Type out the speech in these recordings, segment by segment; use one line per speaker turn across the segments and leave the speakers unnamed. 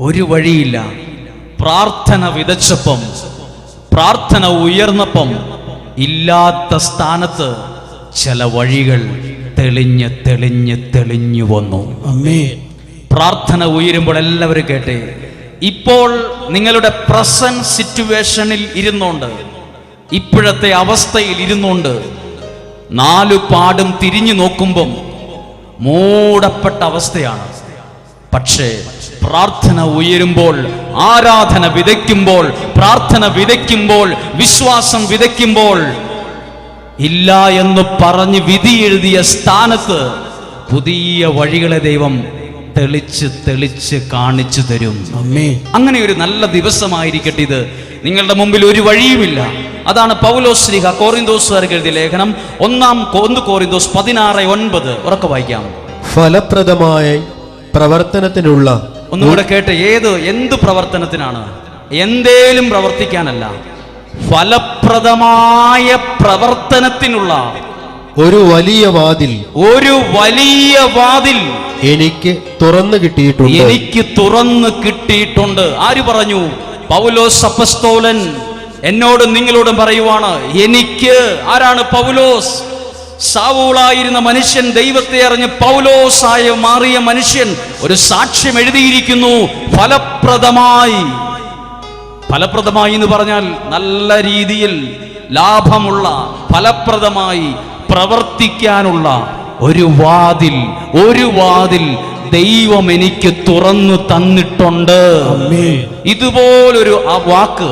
ഒരു വഴിയില്ല. പ്രാർത്ഥന വിതച്ചപ്പം പ്രാർത്ഥന ഉയർന്നപ്പം ഇല്ലാത്ത സ്ഥാനത്ത് ചില വഴികൾ തെളിഞ്ഞ് തെളിഞ്ഞ് തെളിഞ്ഞു വന്നു.
അമ്മേ.
പ്രാർത്ഥന ഉയരുമ്പോൾ എല്ലാവരും കേട്ടെ ഇപ്പോൾ നിങ്ങളുടെ പ്രസന്റ് സിറ്റുവേഷനിൽ ഇരുന്നുകൊണ്ട് ഇപ്പോഴത്തെ അവസ്ഥയിൽ ഇരുന്നുകൊണ്ട് നാലു പാടും തിരിഞ്ഞു നോക്കുമ്പം മൂടപ്പെട്ട അവസ്ഥയാണ്. പക്ഷേ പ്രാർത്ഥന ഉയരുമ്പോൾ ആരാധന വിതയ്ക്കുമ്പോൾ പ്രാർത്ഥന വിതയ്ക്കുമ്പോൾ വിശ്വാസം വിതയ്ക്കുമ്പോൾ ഇല്ല എന്ന് പറഞ്ഞ് വിധി എഴുതിയ സ്ഥാനത്ത് പുതിയ വഴികളെ ദൈവം തെളിച്ച് തെളിച്ച് കാണിച്ചു തരും. അങ്ങനെ ഒരു നല്ല ദിവസമായിരിക്കട്ടെ ഇത്. നിങ്ങളുടെ മുമ്പിൽ ഒരു വഴിയുമില്ല. അതാണ് പൗലോസ് ശ്രീഹ കോറിന്തോസുകാർക്ക് എഴുതിയ ലേഖനം. ഒന്നാം ഒന്ന് കോറിന്തോസ് പതിനാറ് ഒൻപത്. ഉറക്കെ വായിക്കാം.
ഫലപ്രദമായ പ്രവർത്തനത്തിനുള്ള
ഒന്നുകൂടെ കേട്ട് ഏത് എന്ത് പ്രവർത്തനത്തിനാണ്? എന്തേലും പ്രവർത്തിക്കാനല്ല. ഫലപ്രദമായ പ്രവർത്തനത്തിനുള്ള
ഒരു വലിയ വാതിൽ
ഒരു വലിയ വാതിൽ
എനിക്ക് തുറന്നു കിട്ടിയിട്ടുണ്ട്.
എനിക്ക് തുറന്നു കിട്ടിയിട്ടുണ്ട്. ആര് പറഞ്ഞു? പൗലോസ് അപ്പസ്തോലൻ എന്നോട് നിങ്ങളോടും പറയുവാണ് എനിക്ക് ആരാണ് പൗലോസ്? സാവൂളായിരുന്ന മനുഷ്യൻ ദൈവത്തെ അറിഞ്ഞ് പൗലോസായ മാറിയ മനുഷ്യൻ ഒരു സാക്ഷ്യം എഴുതിയിരിക്കുന്നു ഫലപ്രദമായി. ഫലപ്രദമായി എന്ന് പറഞ്ഞാൽ നല്ല രീതിയിൽ ലാഭമുള്ള ഫലപ്രദമായി പ്രവർത്തിക്കാനുള്ള ഒരു വാതിൽ ഒരു വാതിൽ ദൈവം എനിക്ക് തുറന്നു തന്നിട്ടുണ്ട്. ഇതുപോലൊരു ആ വാക്ക്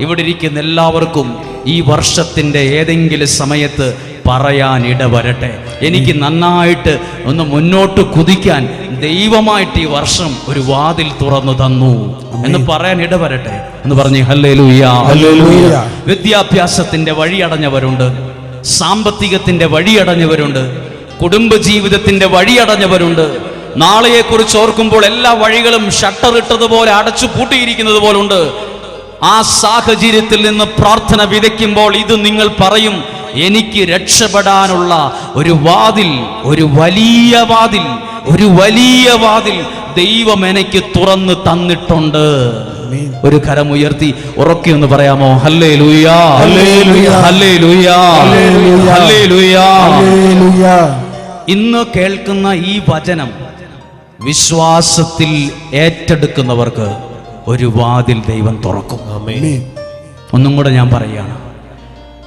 ഇവിടെ ഇരിക്കുന്ന എല്ലാവർക്കും ഈ വർഷത്തിന്റെ ഏതെങ്കിലും സമയത്ത് പറയാൻ ഇടവരട്ടെ എനിക്ക് നന്നായിട്ട് ഒന്ന് മുന്നോട്ട് കുതിക്കാൻ ദൈവമായിട്ട് ഈ വർഷം ഒരു വാതിൽ തുറന്നു തന്നു. എന്ന് പറയാൻ ഇടവരട്ടെ എന്ന് പറഞ്ഞ് ഹല്ലേ
ഹല്ലേലൂയ.
വിദ്യാഭ്യാസത്തിന്റെ വഴിയടഞ്ഞവരുണ്ട് സാമ്പത്തികത്തിന്റെ വഴിയടഞ്ഞവരുണ്ട് കുടുംബജീവിതത്തിന്റെ വഴിയടഞ്ഞവരുണ്ട് നാളെയെക്കുറിച്ച് ഓർക്കുമ്പോൾ എല്ലാ വഴികളും ഷട്ടർ ഇട്ടതുപോലെ അടച്ചു പൂട്ടിയിരിക്കുന്നത് പോലുണ്ട്. ആ സാഹചര്യത്തിൽ നിന്ന് പ്രാർത്ഥന വിതയ്ക്കുമ്പോൾ ഇത് നിങ്ങൾ പറയും. എനിക്ക് രക്ഷപ്പെടാനുള്ള ഒരു വാതിൽ ഒരു വലിയ വാതിൽ ഒരു വലിയ വാതിൽ ദൈവം എനിക്ക് തുറന്ന് തന്നിട്ടുണ്ട്. ഒരു കരം ഉയർത്തി ഉറക്കെ ഒന്ന് പറയാമോ? ഹല്ലേ ലൂയാ. ഹല്ലേ ലൂയാ. ഹല്ലേ ലൂയാ ഇന്ന് കേൾക്കുന്ന ഈ വചനം വിശ്വാസത്തിൽ ഏറ്റെടുക്കുന്നവർക്ക് ഒരു വാതിൽ ദൈവം തുറക്കും. ഒന്നും കൂടെ ഞാൻ പറയുകയാണ്.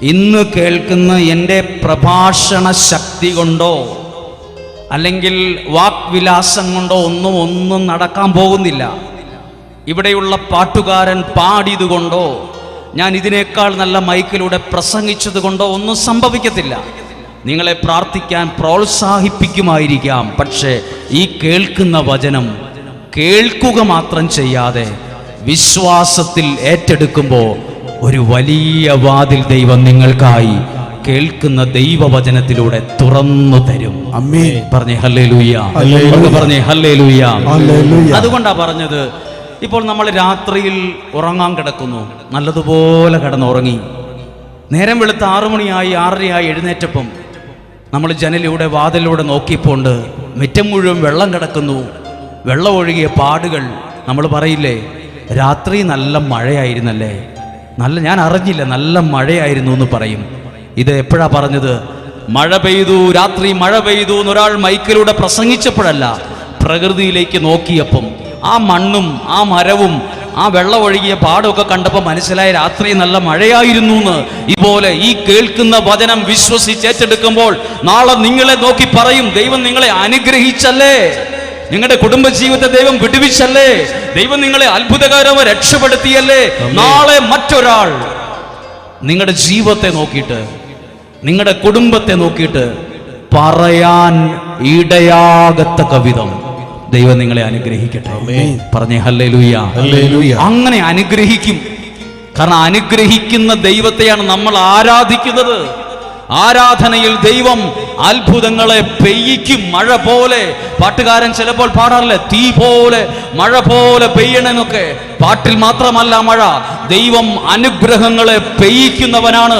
ഇന്ന് കേൾക്കുന്ന എന്റെ പ്രഭാഷണ ശക്തി കൊണ്ടോ അല്ലെങ്കിൽ വാക്വിലാസം കൊണ്ടോ ഒന്നും ഒന്നും നടക്കാൻ പോകുന്നില്ല. ഇവിടെയുള്ള പാട്ടുകാരൻ പാടിയത് കൊണ്ടോ ഞാൻ ഇതിനേക്കാൾ നല്ല മൈക്കിലൂടെ പ്രസംഗിച്ചത് കൊണ്ടോ ഒന്നും സംഭവിക്കത്തില്ല. നിങ്ങളെ പ്രാർത്ഥിക്കാൻ പ്രോത്സാഹിപ്പിക്കുമായിരിക്കാം. പക്ഷേ ഈ കേൾക്കുന്ന വചനം കേൾക്കുക മാത്രം ചെയ്യാതെ വിശ്വാസത്തിൽ ഏറ്റെടുക്കുമ്പോൾ ഒരു വലിയ വാതിൽ ദൈവം നിങ്ങൾക്കായി കേൾക്കുന്ന ദൈവവചനത്തിലൂടെ തുറന്നു തരും.
അമ്മേ
പറഞ്ഞേ ഹല്ലേ ലൂയ
ഹല്ലേലൂയ.
പറഞ്ഞേ ഹല്ലേ ലൂയ. അതുകൊണ്ടാ പറഞ്ഞത് ഇപ്പോൾ നമ്മൾ രാത്രിയിൽ ഉറങ്ങാൻ കിടക്കുന്നു. നല്ലതുപോലെ കിടന്നുറങ്ങി. നേരം വെളുത്ത് ആറുമണിയായി ആറരയായി എഴുന്നേറ്റപ്പം നമ്മൾ ജനലിലൂടെ വാതിലൂടെ നോക്കിപ്പോണ്ട് മുറ്റം മുഴുവൻ വെള്ളം കിടക്കുന്നു. വെള്ളം ഒഴുകിയ പാടുകൾ നമ്മൾ പറയില്ലേ രാത്രി നല്ല മഴയായിരുന്നല്ലേ? നല്ല ഞാൻ അറിഞ്ഞില്ല നല്ല മഴയായിരുന്നു എന്ന് പറയും. ഇത് എപ്പോഴാ പറഞ്ഞത്? മഴ പെയ്തു രാത്രി മഴ പെയ്തു എന്നൊരാൾ മൈക്കിലൂടെ പ്രസംഗിച്ചപ്പോഴല്ല പ്രകൃതിയിലേക്ക് നോക്കിയപ്പം. ആ മണ്ണും ആ മരവും ആ വെള്ളം ഒഴുകിയ പാടമൊക്കെ കണ്ടപ്പോൾ മനസ്സിലായ രാത്രി നല്ല മഴയായിരുന്നു എന്ന്. ഇതുപോലെ ഈ കേൾക്കുന്ന വചനം വിശ്വസിച്ച് ഏറ്റെടുക്കുമ്പോൾ നാളെ നിങ്ങളെ നോക്കി പറയും ദൈവം നിങ്ങളെ അനുഗ്രഹിച്ചല്ലേ? നിങ്ങളുടെ കുടുംബജീവിതത്തെ ദൈവം വിടുവിച്ചല്ലേ? ദൈവം നിങ്ങളെ അത്ഭുതകരമായി രക്ഷപ്പെടുത്തിയല്ലേ? നാളെ മറ്റൊരാൾ നിങ്ങളുടെ ജീവിതത്തെ നോക്കിയിട്ട് നിങ്ങളുടെ കുടുംബത്തെ നോക്കിയിട്ട് പറയാൻ ഇടയാകത്തക്ക കവിതം ദൈവം നിങ്ങളെ അനുഗ്രഹിക്കട്ടെ. പറഞ്ഞേ ഹല്ലേ
ഹല്ലേലൂയ.
അങ്ങനെ അനുഗ്രഹിക്കും. കാരണം അനുഗ്രഹിക്കുന്ന ദൈവത്തെയാണ് നമ്മൾ ആരാധിക്കുന്നത്. ആരാധനയിൽ ദൈവം അത്ഭുതങ്ങളെ പെയ്യിക്കും. മഴ പോലെ പാട്ടുകാരൻ ചിലപ്പോൾ പാടാറില്ല? തീ പോലെ മഴ പോലെ പെയ്യണമെന്നൊക്കെ പാട്ടിൽ മാത്രമല്ല മഴ. ദൈവം അനുഗ്രഹങ്ങളെ പെയ്യിക്കുന്നവനാണ്.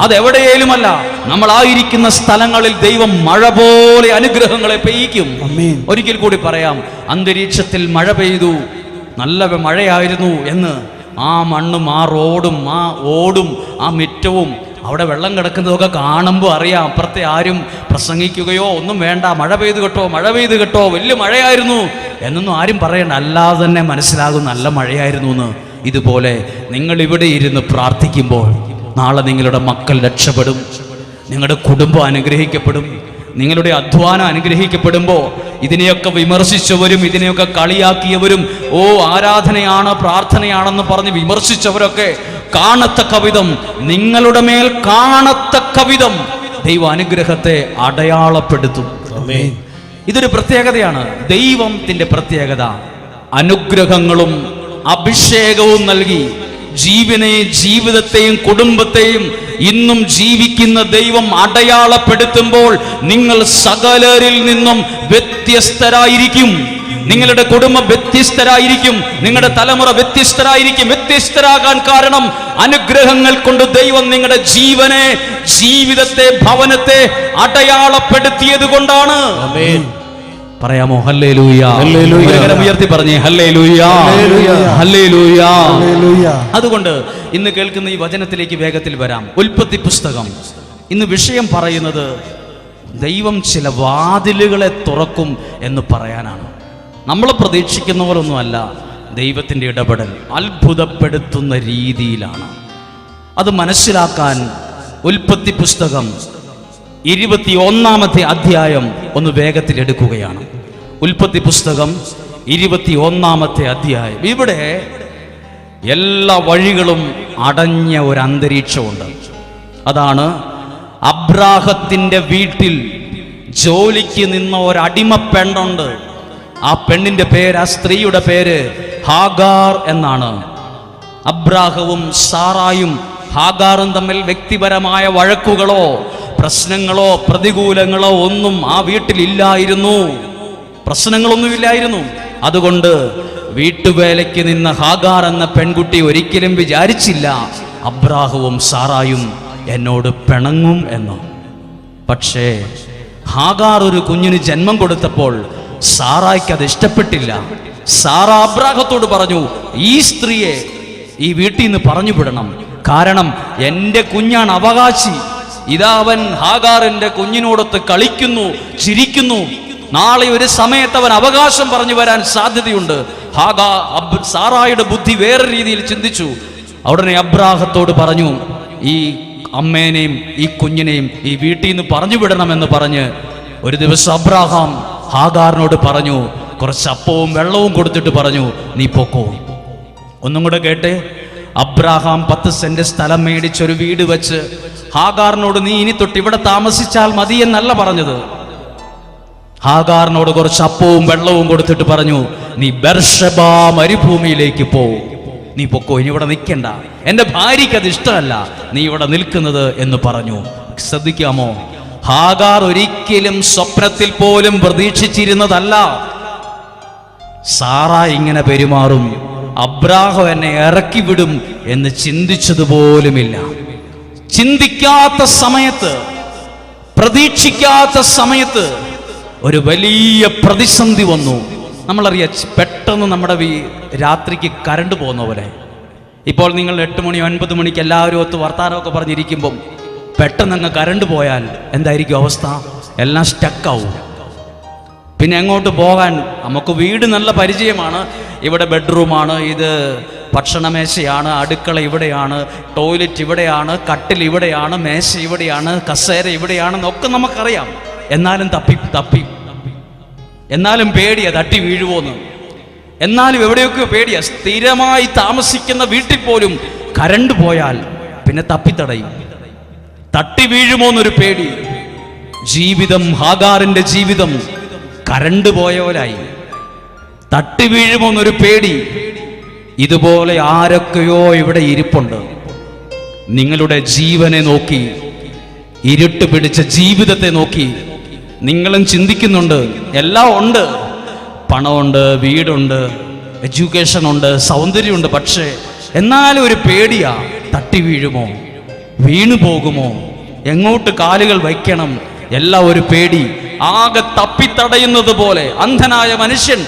അതെവിടെയേലുമല്ല. നമ്മളായിരിക്കുന്ന സ്ഥലങ്ങളിൽ ദൈവം മഴ പോലെ അനുഗ്രഹങ്ങളെ പെയ്യിക്കും. ഒരിക്കൽ കൂടി പറയാം. അന്തരീക്ഷത്തിൽ മഴ പെയ്തു. നല്ല മഴയായിരുന്നു എന്ന് ആ മണ്ണും ആ റോഡും ആ ഓടും ആ മിറ്റവും അവിടെ വെള്ളം കിടക്കുന്നതൊക്കെ കാണുമ്പോൾ അറിയാം അപ്പുറത്തെ ആരും പ്രസംഗിക്കുകയോ ഒന്നും വേണ്ട മഴ പെയ്ത് കെട്ടോ മഴ പെയ്ത് കെട്ടോ വലിയ മഴയായിരുന്നു എന്നൊന്നും ആരും പറയണ്ട. അല്ലാതെ തന്നെ മനസ്സിലാകും നല്ല മഴയായിരുന്നു എന്ന്. ഇതുപോലെ നിങ്ങൾ ഇവിടെ ഇരുന്ന് പ്രാർത്ഥിക്കുമ്പോൾ നാളെ നിങ്ങളുടെ മക്കൾ രക്ഷപ്പെടും നിങ്ങളുടെ കുടുംബം അനുഗ്രഹിക്കപ്പെടും നിങ്ങളുടെ അധ്വാനം അനുഗ്രഹിക്കപ്പെടുമ്പോൾ ഇതിനെയൊക്കെ വിമർശിച്ചവരും ഇതിനെയൊക്കെ കളിയാക്കിയവരും ഓ ആരാധനയാണ് പ്രാർത്ഥനയാണെന്ന് പറഞ്ഞ് വിമർശിച്ചവരൊക്കെ കാണത്തക്ക വിധം നിങ്ങളുടെ മേൽ കാണത്തക്ക വിധം ദൈവ അനുഗ്രഹത്തെ അടയാളപ്പെടുത്തും. ഇതൊരു പ്രത്യേകതയാണ്. ദൈവത്തിന്റെ പ്രത്യേകത അനുഗ്രഹങ്ങളും അഭിഷേകവും നൽകി ജീവനെയും ജീവിതത്തെയും കുടുംബത്തെയും ഇന്നും ജീവിക്കുന്ന ദൈവം അടയാളപ്പെടുത്തുമ്പോൾ നിങ്ങൾ സകലരിൽ നിന്നും വ്യത്യസ്തരായിരിക്കും. നിങ്ങളുടെ കുടുംബം വ്യത്യസ്തരായിരിക്കും. നിങ്ങളുടെ തലമുറ വ്യത്യസ്തരായിരിക്കും. വ്യത്യസ്തരാകാൻ കാരണം അനുഗ്രഹങ്ങൾ കൊണ്ട് ദൈവം നിങ്ങളുടെ ജീവനെ ജീവിതത്തെ ഭവനത്തെ അടയാളപ്പെടുത്തിയത് കൊണ്ടാണ്. പറയാമോ? ഹല്ലേ. ഉയർത്തി പറഞ്ഞേ ഹല്ലേ. അതുകൊണ്ട് ഇന്ന് കേൾക്കുന്ന ഈ വചനത്തിലേക്ക് വേഗത്തിൽ വരാം. ഉൽപ്പത്തി പുസ്തകം. ഇന്ന് വിഷയം പറയുന്നത് ദൈവം ചില വാതിലുകളെ തുറക്കും എന്ന് പറയാനാണ്. നമ്മൾ പ്രതീക്ഷിക്കുന്ന പോലൊന്നുമല്ല. ദൈവത്തിന്റെ ഇടപെടൽ അത്ഭുതപ്പെടുത്തുന്ന രീതിയിലാണ്. അത് മനസ്സിലാക്കാൻ ഉൽപ്പത്തി പുസ്തകം ഇരുപത്തി ഒന്നാമത്തെ അധ്യായം ഒന്ന് വേഗത്തിൽ എടുക്കുകയാണ്. ഉൽപ്പത്തി പുസ്തകം ഇരുപത്തി ഒന്നാമത്തെ അധ്യായം. ഇവിടെ എല്ലാ വഴികളും അടഞ്ഞ ഒരു അന്തരീക്ഷമുണ്ട്. അതാണ് അബ്രാഹത്തിന്റെ വീട്ടിൽ ജോലിക്ക് നിന്ന ഒരടിമ പെണ്ണുണ്ട് ആ പെണ്ണിന്റെ പേര് ആ സ്ത്രീയുടെ പേര് ഹാഗാർ എന്നാണ്. അബ്രാഹവും സാറായും ഹാഗാറും തമ്മിൽ വ്യക്തിപരമായ വഴക്കുകളോ പ്രശ്നങ്ങളോ പ്രതികൂലങ്ങളോ ഒന്നും ആ വീട്ടിലില്ലായിരുന്നു. പ്രശ്നങ്ങളൊന്നുമില്ലായിരുന്നു. അതുകൊണ്ട് വീട്ടുവേലയ്ക്ക് നിന്ന ഹാഗാർ എന്ന പെൺകുട്ടി ഒരിക്കലും വിചാരിച്ചില്ല അബ്രാഹവും സാറായും എന്നോട് പിണങ്ങും എന്ന്. പക്ഷേ ഹാഗാർ ഒരു കുഞ്ഞിന് ജന്മം കൊടുത്തപ്പോൾ സാറായ്ക്ക് അത് ഇഷ്ടപ്പെട്ടില്ല. സാറ അബ്രാഹത്തോട് പറഞ്ഞു ഈ സ്ത്രീയെ ഈ വീട്ടിൽ നിന്ന് പറഞ്ഞു വിടണം കാരണം എന്റെ കുഞ്ഞാണ് അവകാശി. ഇതാ അവൻ ഹാഗാറിന്റെ കുഞ്ഞിനോടൊത്ത് കളിക്കുന്നു ചിരിക്കുന്നു. നാളെ ഒരു സമയത്ത് അവൻ അവകാശം പറഞ്ഞു വരാൻ സാധ്യതയുണ്ട്. ഹാഗാ സാറായുടെ ബുദ്ധി വേറെ രീതിയിൽ ചിന്തിച്ചു. ഉടനെ അബ്രാഹത്തോട് പറഞ്ഞു ഈ അമ്മേനെയും ഈ കുഞ്ഞിനെയും ഈ വീട്ടിൽ നിന്ന് പറഞ്ഞു വിടണമെന്ന് പറഞ്ഞ് ഒരു ദിവസം അബ്രാഹാം ഹാഗാറിനോട് പറഞ്ഞു കുറച്ച് അപ്പവും വെള്ളവും കൊടുത്തിട്ട് പറഞ്ഞു നീ പൊക്കോ. ഒന്നും കൂടെ കേട്ടെ അബ്രാഹാം പത്ത് സെന്റ് സ്ഥലം മേടിച്ചൊരു വീട് വെച്ച് ഹാഗാറിനോട് നീ ഇനി തൊട്ട് ഇവിടെ താമസിച്ചാൽ മതി എന്നല്ല പറഞ്ഞത്. ഹാഗാറിനോട് കുറച്ച് അപ്പവും വെള്ളവും കൊടുത്തിട്ട് പറഞ്ഞു നീ ബർഷബ മരുഭൂമിയിലേക്ക് പോ. നീ പൊക്കോ ഇനി ഇവിടെ നിൽക്കണ്ട. എന്റെ ഭാര്യയ്ക്ക് അത് ഇഷ്ടമല്ല. നീ ഇവിടെ നിൽക്കുന്നത് എന്ന് പറഞ്ഞു. ശ്രദ്ധിക്കാമോ? ഹാഗാർ ഒരിക്കലും സ്വപ്നത്തിൽ പോലും പ്രതീക്ഷിച്ചിരുന്നതല്ല. സാറ ഇങ്ങനെ പെരുമാറും. അബ്രാഹം എന്നെ ഇറക്കി വിടും എന്ന് ചിന്തിച്ചതുപോലുമില്ല. ചിന്തിക്കാത്ത സമയത്ത് പ്രതീക്ഷിക്കാത്ത സമയത്ത് ഒരു വലിയ പ്രതിസന്ധി വന്നു. നമ്മളറിയാം പെട്ടെന്ന് നമ്മുടെ രാത്രിക്ക് കരണ്ട് പോകുന്ന പോലെ. ഇപ്പോൾ നിങ്ങൾ എട്ട് മണി ഒൻപത് മണിക്ക് എല്ലാവരും ഒത്ത് വർത്താനമൊക്കെ പറഞ്ഞിരിക്കുമ്പം പെട്ടെന്ന് അങ്ങ് കരണ്ട് പോയാൽ എന്തായിരിക്കും അവസ്ഥ? എല്ലാം സ്റ്റക്കാവും പിന്നെ എങ്ങോട്ട് പോകാൻ? നമുക്ക് വീട് നല്ല പരിചയമാണ്. ഇവിടെ ബെഡ്റൂമാണ് ഇത് ഭക്ഷണമേശയാണ്. അടുക്കള ഇവിടെയാണ്. ടോയ്ലറ്റ് ഇവിടെയാണ്. കട്ടിൽ ഇവിടെയാണ്. മേശ ഇവിടെയാണ്. കസേര ഇവിടെയാണെന്നൊക്കെ നമുക്കറിയാം. എന്നാലും തപ്പി തപ്പി. എന്നാലും പേടിയാ തട്ടി വീഴുവോന്ന്. എന്നാലും എവിടെയൊക്കെ പേടിയാ. സ്ഥിരമായി താമസിക്കുന്ന വീട്ടിൽ പോലും കരണ്ട് പോയാൽ പിന്നെ തപ്പിത്തടയും. തട്ടി വീഴുമോ എന്നൊരു പേടി. ജീവിതം ഹാഗാറിന്റെ ജീവിതം കരണ്ട് പോയവരായി. തട്ടി വീഴുമോ എന്നൊരു പേടി. ഇതുപോലെ ആരൊക്കെയോ ഇവിടെ ഇരിപ്പുണ്ട്. നിങ്ങളുടെ ജീവനെ നോക്കി ഇരുട്ട് പിടിച്ച ജീവിതത്തെ നോക്കി നിങ്ങളും ചിന്തിക്കുന്നുണ്ട്. എല്ലാം ഉണ്ട്. പണമുണ്ട് വീടുണ്ട് എഡ്യൂക്കേഷൻ ഉണ്ട് സൗന്ദര്യമുണ്ട് പക്ഷേ എന്നാലും ഒരു പേടിയാ തട്ടി വീഴുമോ? വീണു പോകുമോ? എങ്ങോട്ട് കാലുകൾ വയ്ക്കണം? എല്ലാം ഒരു പേടി. ആകെ തപ്പിത്തടയുന്നത് പോലെ അന്ധനായ മനുഷ്യൻ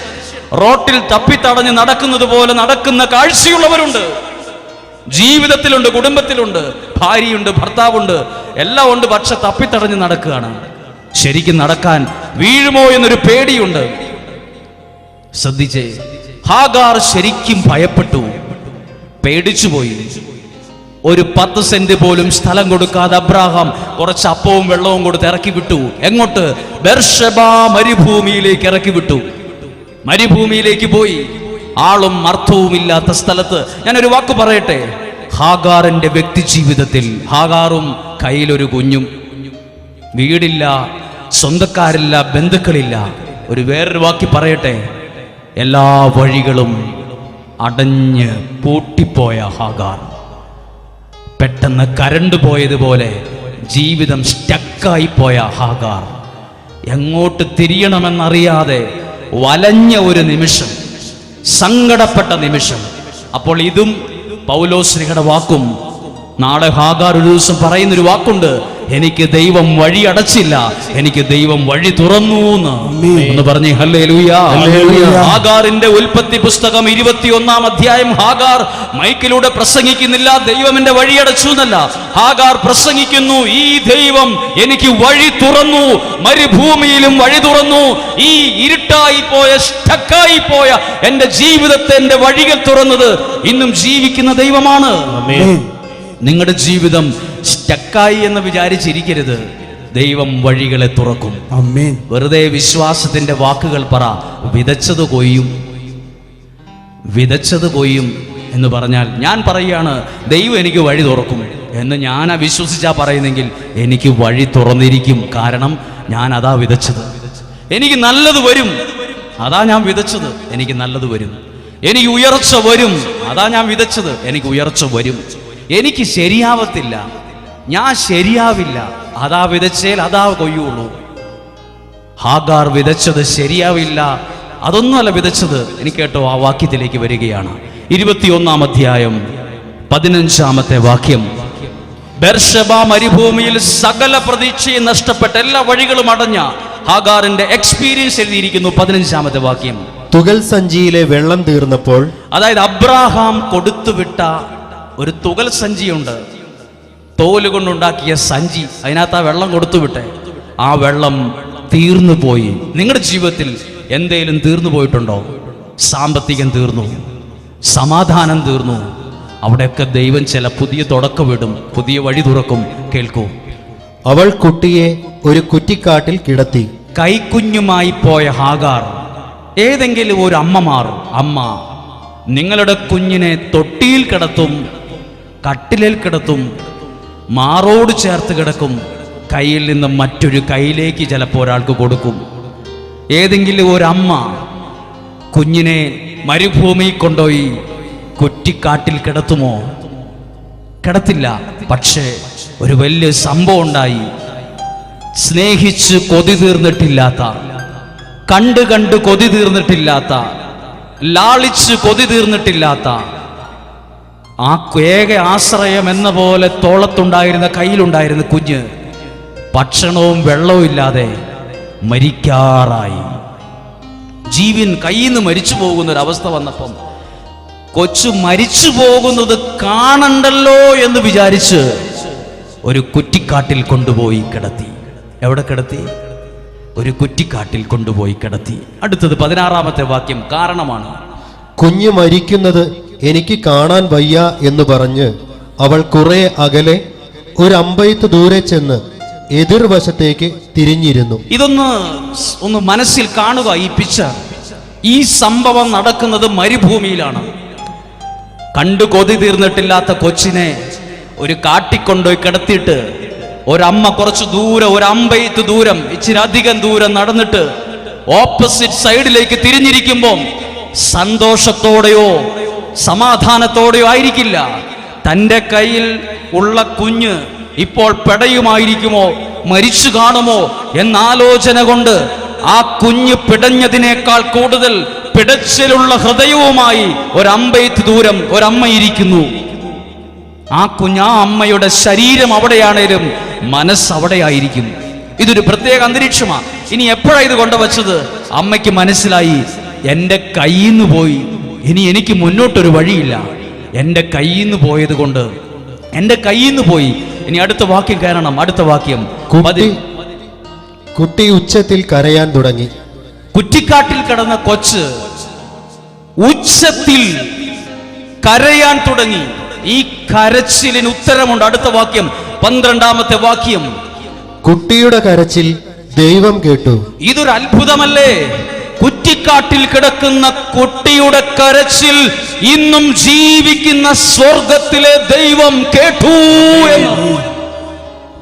റോട്ടിൽ തപ്പിത്തടഞ്ഞ് നടക്കുന്നത് പോലെ നടക്കുന്ന കാഴ്ചയുള്ളവരുണ്ട്. ജീവിതത്തിലുണ്ട് കുടുംബത്തിലുണ്ട് ഭാര്യയുണ്ട് ഭർത്താവുണ്ട്. എല്ലാം ഉണ്ട് പക്ഷെ തപ്പിത്തടഞ്ഞ് നടക്കുകയാണ്. ശരിക്കും നടക്കാൻ വീഴുമോ എന്നൊരു പേടിയുണ്ട്. ശ്രദ്ധിച്ചേ ഹാഗാർ ശരിക്കും ഭയപ്പെട്ടു. പേടിച്ചുപോയി. ഒരു പത്ത് സെന്റ് പോലും സ്ഥലം കൊടുക്കാതെ അബ്രാഹാം കുറച്ച് അപ്പവും വെള്ളവും കൊടുത്ത് ഇറക്കി വിട്ടു. എങ്ങോട്ട്? മരുഭൂമിയിലേക്ക് ഇറക്കി വിട്ടു. മരുഭൂമിയിലേക്ക് പോയി. ആളും അർത്ഥവും ഇല്ലാത്ത സ്ഥലത്ത്. ഞാനൊരു വാക്ക് പറയട്ടെ? ഹാഗാറിന്റെ വ്യക്തി ജീവിതത്തിൽ ഹാഗാറും കയ്യിലൊരു കുഞ്ഞും. വീടില്ല സ്വന്തക്കാരില്ല ബന്ധുക്കളില്ല. ഒരു വേറൊരു വാക്കി പറയട്ടെ? എല്ലാ വഴികളും അടഞ്ഞ് പൂട്ടിപ്പോയ ഹാഗാർ. പെട്ടെന്ന് കരണ്ട് പോയതുപോലെ ജീവിതം സ്റ്റക്കായി പോയ ഹാഗാർ. എങ്ങോട്ട് തിരിയണമെന്നറിയാതെ വലഞ്ഞ ഒരു നിമിഷം സങ്കടപ്പെട്ട നിമിഷം. അപ്പോൾ ഇതും പൗലോശ്രീയുടെ വാക്കും. നാളെ ഹാഗാർ ഒരു ദിവസം പറയുന്നൊരു വാക്കുണ്ട് എനിക്ക് ദൈവം വഴി അടച്ചില്ല. എനിക്ക് ദൈവം വഴി തുറന്നു എന്ന് പറഞ്ഞു. ഹാഗാറിന്റെ ഉൽപ്പത്തി പുസ്തകം ഇരുപത്തിയൊന്നാം അധ്യായം ഹാഗാർ മൈക്കിലൂടെ പ്രസംഗിക്കുന്നില്ല ദൈവം എന്റെ വഴിയടച്ചു എന്നല്ല. ഹാഗാർ പ്രസംഗിക്കുന്നു ഈ ദൈവം എനിക്ക് വഴി തുറന്നു മരുഭൂമിയിലും വഴി തുറന്നു. ഈ ഇരുട്ടായി പോയ സ്റ്റക്കായി പോയ എന്റെ ജീവിതത്തെ എന്റെ വഴികൾ തുറന്നത് ഇന്നും ജീവിക്കുന്ന ദൈവമാണ്. നിങ്ങളുടെ ജീവിതം സ്റ്റക്കായി എന്ന് വിചാരിച്ചിരിക്കരുത്. ദൈവം വഴികളെ തുറക്കും. വെറുതെ വിശ്വാസത്തിന്റെ വാക്കുകൾ പറ വിതച്ചത് കൊയ്യും. വിതച്ചത് കൊയ്യും. എന്ന് പറഞ്ഞാൽ ഞാൻ പറയുകയാണ് ദൈവം എനിക്ക് വഴി തുറക്കും. എന്ന് ഞാൻ അവിശ്വസിച്ചാ പറയുന്നെങ്കിൽ എനിക്ക് വഴി തുറന്നിരിക്കും. കാരണം ഞാൻ അതാ വിതച്ചത്. എനിക്ക് നല്ലത് വരും. അതാ ഞാൻ വിതച്ചത്. എനിക്ക് നല്ലത് വരും. എനിക്ക് ഉയർച്ച വരും. അതാ ഞാൻ വിതച്ചത്. എനിക്ക് ഉയർച്ച വരും. എനിക്ക് ശരിയാവത്തില്ല. ഞാൻ ശരിയാവില്ല. അതാ വിതച്ചേൽ അതാ കൊയ്യുള്ളൂ ഹാഗാർ വിതച്ചത് ശരിയാവില്ല. അതൊന്നുമല്ല വിതച്ചത്. എനിക്ക് കേട്ടോ ആ വാക്യത്തിലേക്ക് വരികയാണ്. ഇരുപത്തിയൊന്നാം അധ്യായം പതിനഞ്ചാമത്തെ വാക്യം. ബെർഷബ മരുഭൂമിയിൽ സകല പ്രതീക്ഷയും നഷ്ടപ്പെട്ട എല്ലാ വഴികളും അടഞ്ഞ ഹാഗാറിന്റെ എക്സ്പീരിയൻസ് എഴുതിയിരിക്കുന്നു പതിനഞ്ചാമത്തെ വാക്യം.
തുകൽ സഞ്ചിയിലെ വെള്ളം തീർന്നപ്പോൾ
അതായത് അബ്രാഹാം കൊടുത്തുവിട്ട ഒരു തുകൽ സഞ്ചിയുണ്ട്. തോൽ കൊണ്ടുണ്ടാക്കിയ സഞ്ചി അതിനകത്ത് ആ വെള്ളം കൊടുത്തുവിട്ടെ ആ വെള്ളം തീർന്നു പോയി. നിങ്ങളുടെ ജീവിതത്തിൽ എന്തേലും തീർന്നു പോയിട്ടുണ്ടോ? സാമ്പത്തികം തീർന്നു. സമാധാനം തീർന്നു. അവിടെയൊക്കെ ദൈവം ചില പുതിയ തുടക്കമിടും പുതിയ വഴി തുറക്കും. കേൾക്കൂ.
അവൾ കുട്ടിയെ ഒരു കുറ്റിക്കാട്ടിൽ കിടത്തി.
കൈക്കുഞ്ഞുമായി പോയ ഹാഗാർ ഏതെങ്കിലും ഒരു അമ്മമാർ അമ്മ നിങ്ങളുടെ കുഞ്ഞിനെ തൊട്ടിയിൽ കിടത്തും കട്ടിലിൽ കിടത്തും മാറോട് ചേർത്ത് കിടക്കും കയ്യിൽ നിന്ന് മറ്റൊരു കൈയിലേക്ക് ചിലപ്പോൾ ഒരാൾക്ക് കൊടുക്കും. ഏതെങ്കിലും ഒരമ്മ കുഞ്ഞിനെ മരുഭൂമിയിൽ കൊണ്ടുപോയി കുറ്റിക്കാട്ടിൽ കിടത്തുമോ? കിടത്തില്ല. പക്ഷേ ഒരു വലിയ സംഭവം ഉണ്ടായി. സ്നേഹിച്ച് കൊതി തീർന്നിട്ടില്ലാത്ത കണ്ട് കണ്ട് കൊതി തീർന്നിട്ടില്ലാത്ത ലാളിച്ച് കൊതി തീർന്നിട്ടില്ലാത്ത ആ ഏക ആശ്രയം എന്ന പോലെ തോളത്തുണ്ടായിരുന്ന കയ്യിലുണ്ടായിരുന്ന കുഞ്ഞ് ഭക്ഷണവും വെള്ളവും ഇല്ലാതെ മരിക്കാറായി. ജീവൻ കയ്യിൽ നിന്ന് മരിച്ചു പോകുന്ന ഒരു അവസ്ഥ വന്നപ്പം കൊച്ചു മരിച്ചു പോകുന്നത് കാണണ്ടല്ലോ എന്ന് വിചാരിച്ച് ഒരു കുറ്റിക്കാട്ടിൽ കൊണ്ടുപോയി കിടത്തി. എവിടെ കിടത്തി? ഒരു കുറ്റിക്കാട്ടിൽ കൊണ്ടുപോയി കിടത്തി. അടുത്തത് പതിനാറാമത്തെ വാക്യം കാരണമാണ്.
കുഞ്ഞു മരിക്കുന്നത് എനിക്ക് കാണാൻ വയ്യ എന്ന് പറഞ്ഞ് അവൾ കുറെ അകലെ ഒരു അമ്പയത്ത് ദൂരെ ചെന്ന് എതിർവശത്തേക്ക് തിരിഞ്ഞിരുന്നു.
ഇതൊന്ന് ഒന്ന് മനസ്സിൽ കാണുക ഈ പിക്ചർ ഈ സംഭവം നടക്കുന്നത് മരുഭൂമിയിലാണ്. കണ്ടു കൊതി തീർന്നിട്ടില്ലാത്ത കൊച്ചിനെ ഒരു കാട്ടിക്കൊണ്ടുപോയി കിടത്തിയിട്ട് ഒരമ്മ കുറച്ച് ദൂരം ഒരു അമ്പയത്ത് ദൂരം ഇച്ചിരി അധികം ദൂരം നടന്നിട്ട് ഓപ്പോസിറ്റ് സൈഡിലേക്ക് തിരിഞ്ഞിരിക്കുമ്പോൾ സന്തോഷത്തോടെയോ സമാധാനത്തോടെയോ ആയിരിക്കില്ല തന്റെ കയ്യിൽ ഉള്ള കുഞ്ഞ് ഇപ്പോൾ പെടയുമായിരിക്കുമോ? മരിച്ചു കാണുമോ? എന്നാലോചന കൊണ്ട് ആ കുഞ്ഞ് പിടഞ്ഞതിനേക്കാൾ കൂടുതൽ പിടച്ചിലുള്ള ഹൃദയവുമായി ഒരമ്പയത്ത് ദൂരം ഒരമ്മ ഇരിക്കുന്നു. ആ കുഞ്ഞ് ആ അമ്മയുടെ ശരീരം അവിടെയാണേലും മനസ്സ് അവിടെയായിരിക്കും. ഇതൊരു പ്രത്യേക അന്തരീക്ഷമാണ് ഇനി എപ്പോഴാണ് ഇത് കൊണ്ടുവച്ചത്? അമ്മയ്ക്ക് മനസ്സിലായി എന്റെ കയ്യിൽ നിന്ന് പോയി. ഇനി എനിക്ക് മുന്നോട്ടൊരു വഴിയില്ല. എന്റെ കയ്യിൽ നിന്ന് പോയത് കൊണ്ട് എന്റെ കയ്യിൽ നിന്ന് പോയി. ഇനി അടുത്ത വാക്യം കയറണം അടുത്ത വാക്യം.
കുട്ടി ഉച്ചത്തിൽ കരയാൻ തുടങ്ങി.
കുറ്റിക്കാട്ടിൽ കിടന്ന കൊച്ച് ഉച്ചത്തിൽ കരയാൻ തുടങ്ങി. ഈ കരച്ചിലിന് ഉത്തരമുണ്ട്. അടുത്ത വാക്യം പന്ത്രണ്ടാമത്തെ വാക്യം.
കുട്ടിയുടെ കരച്ചിൽ ദൈവം കേട്ടു.
ഇതൊരു അത്ഭുതമല്ലേ കുറ്റിക്കാട്ടിൽ കിടക്കുന്ന കുട്ടിയുടെ കരച്ചിൽ ഇന്നും ജീവിക്കുന്ന സ്വർഗത്തിലെ ദൈവം കേട്ടു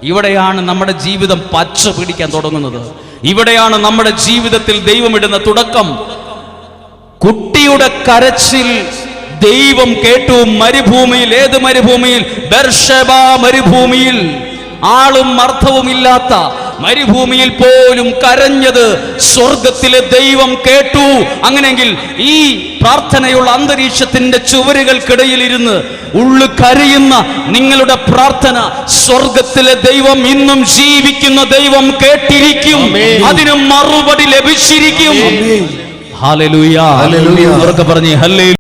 ഇവിടെയാണ് നമ്മുടെ ജീവിതം പച്ച പിടിക്കാൻ തുടങ്ങുന്നത്. ഇവിടെയാണ് നമ്മുടെ ജീവിതത്തിൽ ദൈവമിടുന്ന തുടക്കം. കുട്ടിയുടെ കരച്ചിൽ ദൈവം കേട്ടു. മരുഭൂമിയിൽ ഏത് മരുഭൂമിയിൽ? ബർഷബ മരുഭൂമിയിൽ. ആളും അർത്ഥവും ഇല്ലാത്ത മരുഭൂമിയിൽ പോലും കരഞ്ഞത് സ്വർഗത്തിലെ ദൈവം കേട്ടു. അങ്ങനെങ്കിൽ ഈ പ്രാർത്ഥനയുള്ള അന്തരീക്ഷത്തിന്റെ ചുവരുകൾക്കിടയിൽ ഇരുന്ന് ഉള്ളു കരയുന്ന നിങ്ങളുടെ പ്രാർത്ഥന സ്വർഗത്തിലെ ദൈവം ഇന്നും ജീവിക്കുന്ന ദൈവം കേട്ടിരിക്കും. അതിന് മറുപടി ലഭിച്ചിരിക്കും. ഹാലലൂയ പറഞ്ഞേ ഹല്ലേ